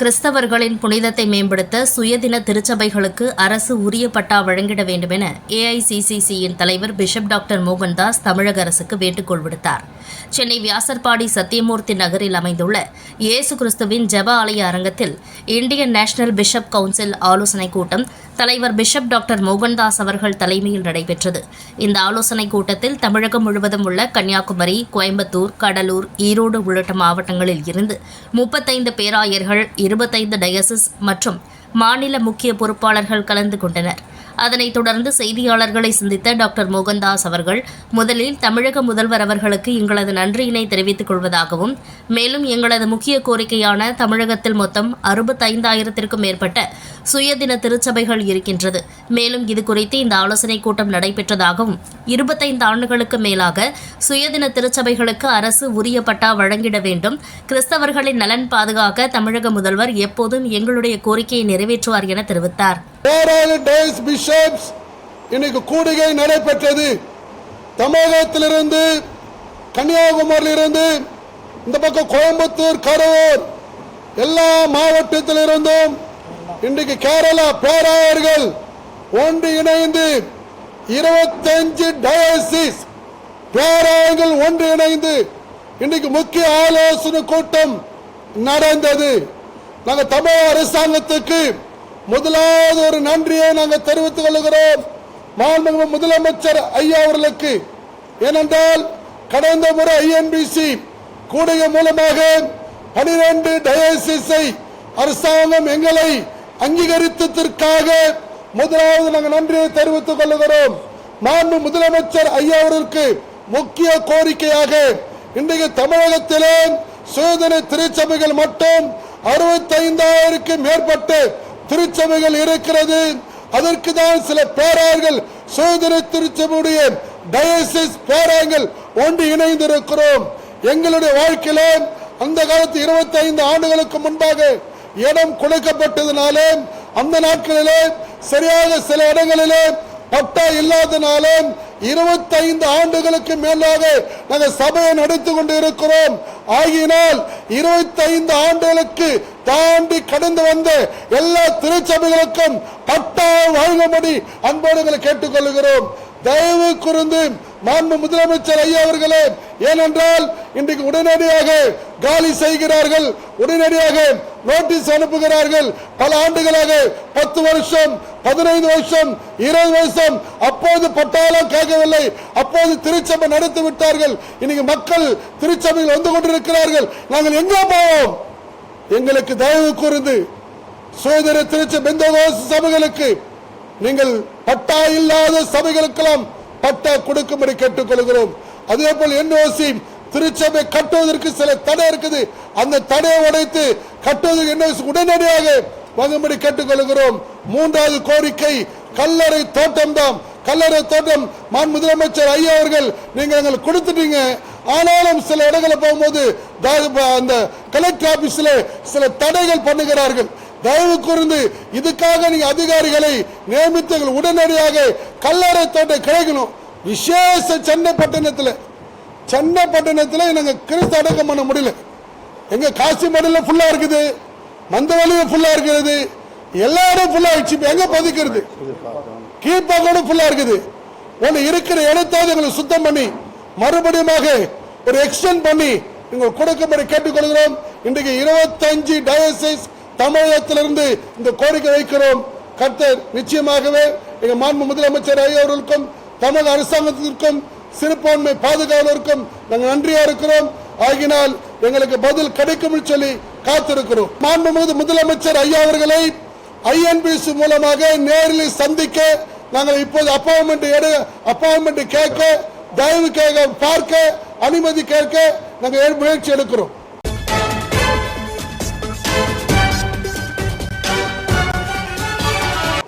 கிறிஸ்தவர்களின் புனிதத்தை மேம்படுத்த சுயதின திருச்சபைகளுக்கு அரசு உரிய பட்டா வழங்கிட வேண்டும் என ஏஐசிசிசியின் தலைவர் பிஷப் டாக்டர் மோகன்தாஸ் தமிழக அரசுக்கு வேண்டுகோள் விடுத்தார். சென்னை வியாசர்பாடி சத்தியமூர்த்தி நகரில் அமைந்துள்ள இயேசு கிறிஸ்துவின் ஜப ஆலய அரங்கத்தில் இந்தியன் நேஷனல் பிஷப் கவுன்சில் ஆலோசனைக் கூட்டம் தலைவர் பிஷப் டாக்டர் மோகன்தாஸ் அவர்கள் தலைமையில் நடைபெற்றது. இந்த ஆலோசனைக் கூட்டத்தில் தமிழகம் முழுவதும் உள்ள கன்னியாகுமரி கோயம்புத்தூர் கடலூர் ஈரோடு உள்ளிட்ட மாவட்டங்களில் இருந்து முப்பத்தைந்து பேராயர்கள் இருபத்தைந்து டயசிஸ் மற்றும் மாநில முக்கிய பொறுப்பாளர்கள் கலந்து கொண்டனர். அதனைத் தொடர்ந்து செய்தியாளர்களை சந்தித்த டாக்டர் மோகன்தாஸ் அவர்கள் முதலில் தமிழக முதல்வர் அவர்களுக்கு எங்களது நன்றியினை தெரிவித்துக் கொள்வதாகவும் மேலும் எங்களது முக்கிய கோரிக்கையான தமிழகத்தில் மொத்தம் அறுபத்தைந்தாயிரத்திற்கும் மேற்பட்ட சுயதின திருச்சபைகள் இருக்கின்றது. மேலும் இது குறித்து இந்த ஆலோசனைக் கூட்டம் நடைபெற்றதாகவும் இருபத்தைந்து ஆண்டுகளுக்கு மேலாக சுயதின திருச்சபைகளுக்கு அரசு உரிய பட்டா வழங்கிட வேண்டும். கிறிஸ்தவர்களின் நலன் பாதுகாக்க தமிழக முதல்வர் எப்போதும் எங்களுடைய கோரிக்கையை நிறைவேற்றுவார் என தெரிவித்தார். பிஷப்ஸ் இன்னைக்கு கூடுகை நடைபெற்றது. தமிழகத்திலிருந்து கன்னியாகுமரியிலிருந்து இந்த பக்கம் கோயம்புத்தூர் கரூர் எல்லா மாவட்டத்திலிருந்தும் இன்றைக்கு கேரளா பேராயர்கள் ஒன்று இணைந்து இருபத்தஞ்சு டயசிஸ் பேராயர்கள் ஒன்று இணைந்து இன்றைக்கு முக்கிய ஆலோசனை கூட்டம் நடந்தது. நாங்கள் தமிழக அரசாங்கத்துக்கு முதலாவது ஒரு நன்றியை நாங்கள் தெரிவித்துக் கொள்கிறோம். மாண்புமிகு முதலமைச்சர் ஐயா அவர்களுக்கு. ஏனென்றால் கடந்த முறை ஐஎன்பிசி கூடுகை மூலமாக பனிரெண்டு டயசிஸை அரசாங்கம் எங்களை அங்கீகரித்ததற்காக முதலாவது நாங்கள் நன்றியை தெரிவித்துக் கொள்கிறோம். மாண்பு முதலமைச்சர் ஐயா அவர்களுக்கு முக்கிய கோரிக்கையாக இன்றைக்கு தமிழகத்திலே சோதனை திருச்சபைகள் மட்டும் அறுபத்தைந்தாயிரக்கு மேற்பட்ட திருச்சபைகள் இருக்கிறது. அதற்கு தான் சில பேரார்கள் சோதனை திருச்சபையுடைய டயசிஸ் பேராங்கள் ஒன்று இணைந்திருக்கிறோம். எங்களுடைய வாழ்க்கையில அந்த காலத்து 25 ஆண்டுகளுக்கு முன்பாக இடம் கொடுக்கப்பட்டதுனாலே அந்த நாட்களிலே சரியாக சில இடங்களிலே பட்டா இல்லாதனால இருபத்தைந்து ஆண்டுகளுக்கு மேலாக நாங்கள் சபையை நடத்தி கொண்டு இருக்கிறோம் ஆகினால் இருபத்தைந்து ஆண்டுகளுக்கு தாண்டி கடந்து வந்த எல்லா திருச்சபைகளுக்கும் பட்டா வழங்கும்படி அன்போடுகளை கேட்டுக்கொள்கிறோம். தயவு குறிந்து மாண்பு முதலமைச்சர் ஐயா அவர்களே ஏனென்றால் இன்றைக்கு உடனடியாக காலி செய்கிறார்கள் உடனடியாக நோட்டீஸ் அனுப்புகிறார்கள். பல ஆண்டுகளாக பத்து வருஷம் பதினைந்து வருஷம் இருபது வருஷம் அப்போது பட்டாளம் கேட்கவில்லை. அப்போது திருச்சபை நடத்தி விட்டார்கள். இன்னைக்கு மக்கள் திருச்சபையில் வந்து கொண்டிருக்கிறார்கள். நாங்கள் எங்கே போவோம்? எங்களுக்கு தயவு கூர்ந்து சுதந்திர திருச்சி பெந்தகோஸ் சபைகளுக்கு நீங்கள் பட்டா இல்லாத சபைகளுக்கெல்லாம் பட்டா கொடுக்கும்படி கேட்டுக்கொள்கிறோம். அதே போல் என்ஓசி திருச்சபை கட்டுவதற்கு சில தடை இருக்குது. அந்த தடையை உடைத்து கட்டுவதற்கு என்ஓசி உடனடியாக வங்கும்படி கேட்டுக்கொள்கிறோம். மூன்றாவது கோரிக்கை கல்லறை தோட்டம் தான். கல்லறை தோட்டம் மான் முதலமைச்சர் ஐயா அவர்கள் நீங்கள் எங்களுக்கு கொடுத்துட்டீங்க. ஆனாலும் சில இடங்களில் போகும்போது அந்த கலெக்டர் ஆபீஸ்ல சில தடைகள் பண்ணுகிறார்கள். தயவு கூர்ந்து இதுக்காக நீங்க அதிகாரிகளை நியமித்து உடனடியாக கல்லறை தோட்டம் கிடைக்கணும் விசேஷ சென்னை பட்டணத்தில் சென்னை பட்டணத்தில் கிறிஸ்து அடக்கம் பண்ண முடியல. எங்கள் காசி மடலில் ஃபுல்லாக இருக்குது. மந்தவெளியும் ஃபுல்லாக இருக்கிறது எல்லா இடம் ஃபுல்லாக ஆயிடுச்சு இப்போ எங்கே பதிக்கிறது? கீழ்பாக்கோடு ஃபுல்லாக இருக்குது. ஒன்று இருக்கிற இடத்தாவது எங்களை சுத்தம் பண்ணி மறுபடியும் ஒரு எக்ஸ்டென்ட் பண்ணி நீங்கள் கொடுக்கும்படி கேட்டுக்கொள்கிறோம். இன்றைக்கு இருபத்தஞ்சு டயசைஸ் தமிழகத்திலிருந்து இந்த கோரிக்கை வைக்கிறோம். கர்த்தர் நிச்சயமாகவே எங்கள் மாண்பு முதலமைச்சர் ஐயா அவர்களுக்கும் தமது அரசாங்கத்திற்கும் சிறுபான்மை பாதுகாவலருக்கும் நாங்கள் நன்றியா இருக்கிறோம். ஆகினால் எங்களுக்கு பதில் கிடைக்கும் சொல்லி காத்திருக்கிறோம். மாண்புமிகு முதலமைச்சர் ஐயா அவர்களை ஐஎன்பிசி மூலமாக நேரில் சந்திக்க நாங்கள் இப்போது அப்பாயின்மெண்ட் எடு அப்பாயின்மெண்ட் கேட்க தயவு கேட்க பார்க்க அனுமதி கேட்க நாங்கள் முயற்சி எடுக்கிறோம்.